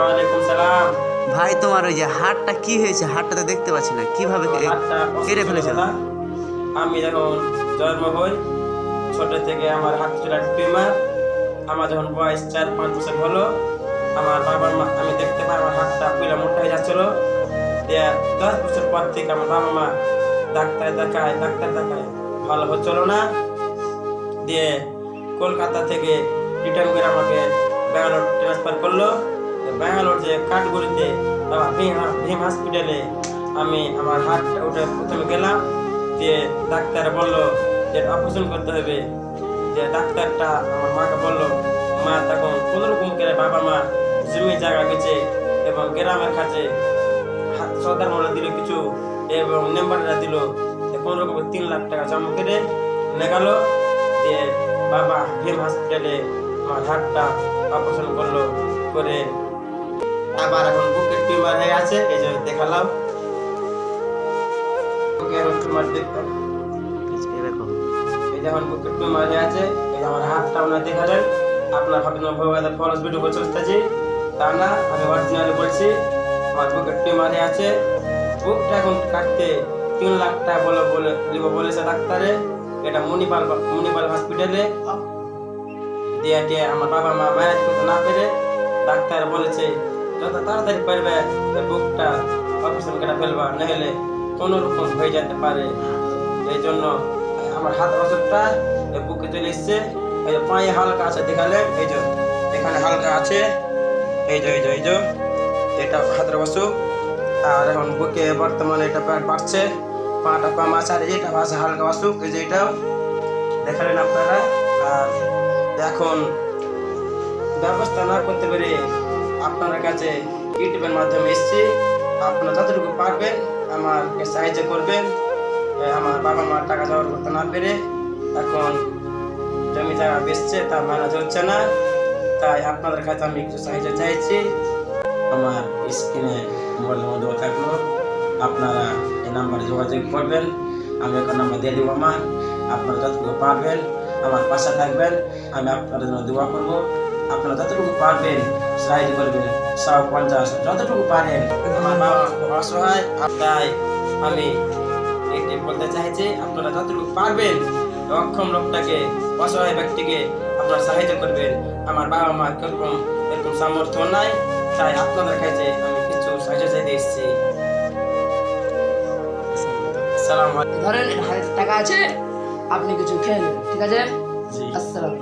ওয়ালাইকুম সালাম? ভাই তোমার ওই যে হাটটা কি হয়েছে? হাটটা তো দেখতে পাচ্ছি না। কীভাবে কে- হাতটা কেটে ফেলেছে? আমি যখন জন্ম হই ছোট থেকে আমার হাত ছিল টিউমার। আমার যখন বয়স চার পাঁচ বছর হলো আমার বাবার মা আমি দেখতে পাই আমার হাতটা পুরা মোটা হয়ে যাচ্ছিল। দশ বছর পর থেকে আমার বাবা মা ডাক্তার দেখায় ডাক্তার দেখায়। ভালো হচ্ছিল না। দিয়ে কলকাতা থেকে রিটার্ন করে আমাকে ব্যাঙ্গালোর ট্রান্সফার করল। ব্যাঙ্গালোর যে কাঠগুড়িতে ভীম হসপিটালে আমি আমার হাতটা উঠে প্রথমে গেলাম, দিয়ে ডাক্তার বলল যে অপারেশন করতে হবে। যে ডাক্তারটা আমার মাকে বলল, মা, তখন কোনো রকম করে বাবা মা জমি জায়গা গেছে এবং গ্রামের কাছে সরকার মোড়া দিল কিছু এবং নেম্বারটা দিল কোনো তিন লাখ টাকা জমা করে লেগালো দিয়ে বাবা ভীম হসপিটালে আমার হাতটা অপারেশন করল, করে আবার এখন বুকের টিউমার হয়ে আছে এই যে দেখালাম। বুকে এখন টিউমার দেখতে এই যখন বুকের টিউমার হয়ে আছে এই যে আমার হাতটা আপনার দেখালেন। আপনার ভাবেন ভগবানের ফলস ভিডিও করে চলতেছি তা না আমি অরিজিনালি বলছি আমার বুকের টিউমার হয়ে আছে। বুকটা এখন কাটতে তিন লাখ টাকা বলে বলে বলেছে ডাক্তারে। এটা মণিপাল মণিপাল হসপিটালে। দিয়ে দিয়ে আমার বাবা মা ম্যানেজ করতে না পেরে ডাক্তার বলেছে যত তাড়াতাড়ি পারবে বুকটা অপারেশন করে ফেলবা, নাহলে কোনো রকম হয়ে যেতে পারে। এই জন্য আমার হাত ওষুধটা বুকে চলে এসছে। এই যে পায়ে হালকা আছে দেখালে, এই যে এখানে হালকা আছে। এই যে এই যে এই যে, এটা হাতের অসুখ আর এখন বুকে বর্তমানে এটা বাড়ছে। পাটা কম আছে, আর এটা আছে, হালকা অসুখ এই যে এটাও দেখালেন আপনারা। আর এখন ব্যবস্থা না করতে পেরে আপনার কাছে ইউটিউবের মাধ্যমে এসেছি। আপনারা যতটুকু পারবেন আমাকে সাহায্য করবেন। আমার বাবা মা টাকা জমা করতে না পেরে এখন জমি জায়গা বেচছে, তা মানা চলছে না। তাই আপনাদের কাছে আমি একটু সাহায্য চাইছি। আমার স্ক্রিনে মোবাইল নম্বর থাকল। আপনারা এই নাম্বারে যোগাযোগ করবেন। আমি একটা নাম্বার দিয়ে দেবো আমার। আপনারা যতটুকু পারবেন আমার পাশে থাকবেন। আমি আপনাদের জন্য দোয়া করব। আপনারা যতটুকু পারবেন সাহায্য করবেন সব পঞ্চাশ যতটুকু পারেন। আমার বাবা অসহায় তাই আমি এটি বলতে চাইছি আপনারা যতটুকু পারবেন অক্ষম লোকটাকে অসহায় ব্যক্তিকে আপনারা সাহায্য করবেন। আমার বাবা মা কীরকম এরকম সামর্থ্য নাই তাই আপনাদের কাছে আমি কিছু সাহায্য চাইতে এসেছি। ধরেন হাজার টাকা আছে আপনি কিছু খেয়ে নেন ঠিক আছে? আসসালাম